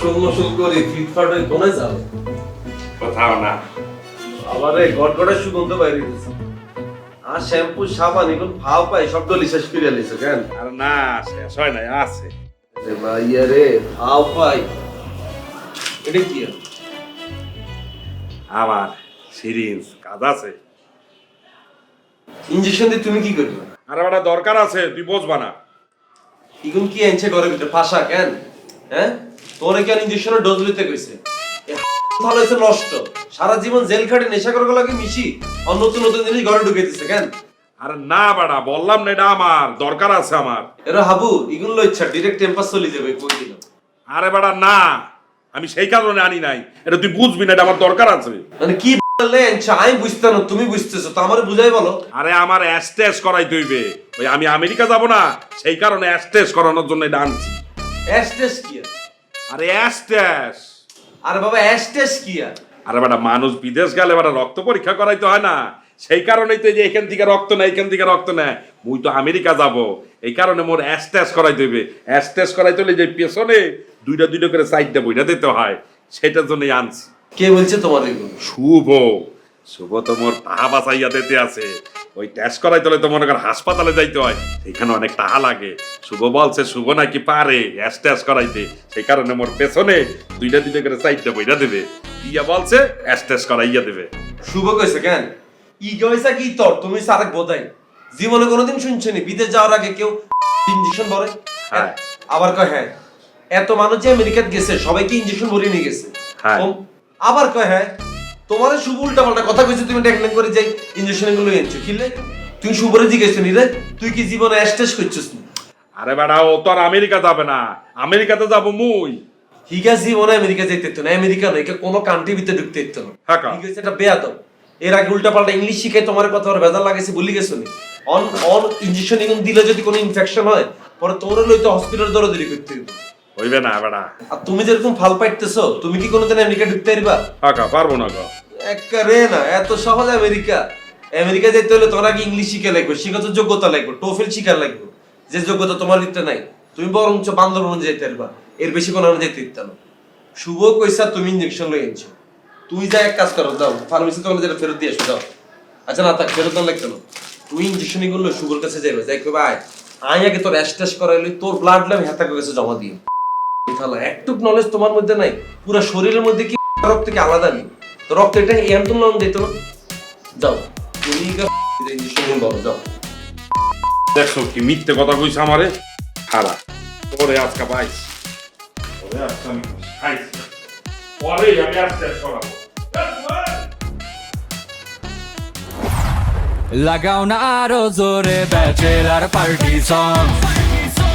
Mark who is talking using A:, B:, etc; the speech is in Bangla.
A: গোসল মোসল করে ফিটফাট হয়ে কোনে যাবে।
B: কোথাও না।
A: আবার এই গটগটে সুগন্ধ বাইরে গেছে আর শ্যাম্পু সাবান ফাও পাই সব ডলি শেষ করে লিছে কেন?
B: আর না শেষ হয় নাই আছে।
A: রে ভাইয়া রে ফাও পাই এটা কি?
B: আমার সিরিঞ্জ কাজ আছে।
A: ইঞ্জেকশন দিয়ে তুমি কি করবে?
B: আর একটা দরকার আছে তুই বুঝবা না।
A: ইগুন কি আনছে ঘরে ভিতরে ফাঁসা কেন? হ্যাঁ? তোরে ইঞ্জেকশনের ডোজ লইতে কইছে? নষ্ট। সারা জীবন জেল খাটে নেশা করে লাগে মিশি আর নতুন নতুন জিনিস ঘরে ঢুকে কেন?
B: আর না বাড়া বললাম না এটা আমার দরকার আছে আমার।
A: এরা হাবু ইচ্ছা ডিরেক্ট টেম্পাস চলে যাবে কই
B: আরে বাড়া না আমি সেই কারণে আনি নাই। এটা তুই বুঝবি না এটা আমার দরকার আছে।
A: মানে কি আমি বুঝতে না তুমি বুঝতেছো তো আমারে বুঝাই বলো।
B: আরে আমার অ্যাস্টেস করাই দইবে ওই আমি আমেরিকা যাব না সেই কারণে অ্যাস্টেস করানোর জন্য এটা আনছি।
A: অ্যাস্টেস কি? আর?
B: আরে অ্যাস্টেস।
A: আরে বাবা অ্যাস্টেস কি আর?
B: আরে বেটা মানুষ বিদেশ গেলে বেটা রক্ত পরীক্ষা করাইতে হয় না। সেই কারণেই তো যে এখান থেকে রক্ত নেয় এখান থেকে রক্ত নেয়। মুই তো আমেরিকা যাব। এই কারণে মোর অ্যাস্টেস করাই দেবে অ্যাস্টেস করাইতে হলে যে পেছনে দুইটা দুইটা করে সাইডটা বইটা দিতে হয়। সেটার জন্যই আনছি।
A: কে বলছে তোমার
B: শুভ। শুভ তো মোর টাহা বাঁচাইয়া দিতে আছে। ওই টেস্ট করাইতে হলে তো মনে কর হাসপাতালে যাইতে হয়। সেখানে অনেক টাহা লাগে। শুভ বলছে শুভ নাকি পারে অ্যাস টেস্ট করাইতে। সেই কারণে মোর পেছনে দুইটা দুইটা করে সাইডটা বইটা দেবে। ইয়া বলছে অ্যাস টেস্ট করাইয়া দেবে।
A: শুভ কইছে কেন? ই কইছে কি তোর? তুমি সারেক বোধাই। জীবনে কোনোদিন শুনছনি বিদেশ যাওয়ার আগে কেউ ইঞ্জেকশন ভরে?
B: হ্যাঁ।
A: আবার কয় হ্যাঁ। এত মানুষ যে আমেরিকাত গেছে সবাইকে ইঞ্জেকশন ভরে নিয়ে গেছে।
B: হ্যাঁ।
A: আবার কয় হ্যাঁ। তোমার শুভ উল্টা পাল্টা কথা কইছে তুমি ডেকলেন করে যাই ইঞ্জেকশনগুলো এনেছো। কিলে তুই শুভরে জিজ্ঞেস নি রে তুই কি জীবনে অ্যাস্টেস করছিস না?
B: আরে বেটা ও তো আর আমেরিকা যাবে না। আমেরিকাতে যাব মুই।
A: হিগা জীবনে আমেরিকা যেতে হতো না। আমেরিকা নয় কোনো কান্ট্রি ভিতরে ঢুকতে হতো না।
B: হ্যাঁ কা?
A: হিগা হচ্ছে একটা বেয়াদব। এর আগে উল্টা পাল্টা ইংলিশ শিখে তোমার কথা ওর বেজার লাগাইছে বলি গেছো নি? অন অন ইনজেকশন এগুন দিলে যদি কোনো ইনফেকশন হয় পরে তোর লইতে হসপিটাল দৌড়াদৌড়ি করতে হবে
B: হইবে না বেটা
A: আর তুমি যেরকম ফাল পাইতেছো তুমি কি কোনোদিন আমেরিকা ঢুকতে পারবা?
B: হাকা পারব না গো।
A: একেবারে না এত সহজ আমেরিকা। আমেরিকা যেতে হলে তোমার আগে ইংলিশ শিখে লাগবে শিখা তো যোগ্যতা লাগবে টোফেল শিখা লাগবে। যে যোগ্যতা তোমার ভিতরে নাই তুমি বরঞ্চ বান্দরবন যেতে পারবা। এর বেশি কোনো আমরা যেতে দিতাম শুভ কইসা তুমি ইঞ্জেকশন লই আনছো। তুই যা এক কাজ করো দাও ফার্মেসি তোমার যেটা ফেরত দিয়ে আসো দাও। আচ্ছা না থাক ফেরত না লাগতো না। তুই ইঞ্জেকশনগুলো শুভর কাছে যাবে যাই ভাই আই আগে তোর অ্যাস্টেস করাইলি তোর ব্লাড ল্যাব হেতাকে কাছে জমা দিই তাহলে একটুক নলেজ তোমার মধ্যে নাই। পুরো শরীরের মধ্যে কি রক্ত থেকে আলাদা নেই? তো রক্ত এটা এমন লন দিত না যাও। তুমি ইঞ্জেকশন বলো যাও।
B: দেখছ কি মিথ্যে কথা কইছে আমারে? খারা পরে আজকে পাইছ পরে আজকে আমি খাইছি পরে আমি আজকে সরাবো।
C: লাগাও না আরও জোরে ব্যাচেলার পার্টি সং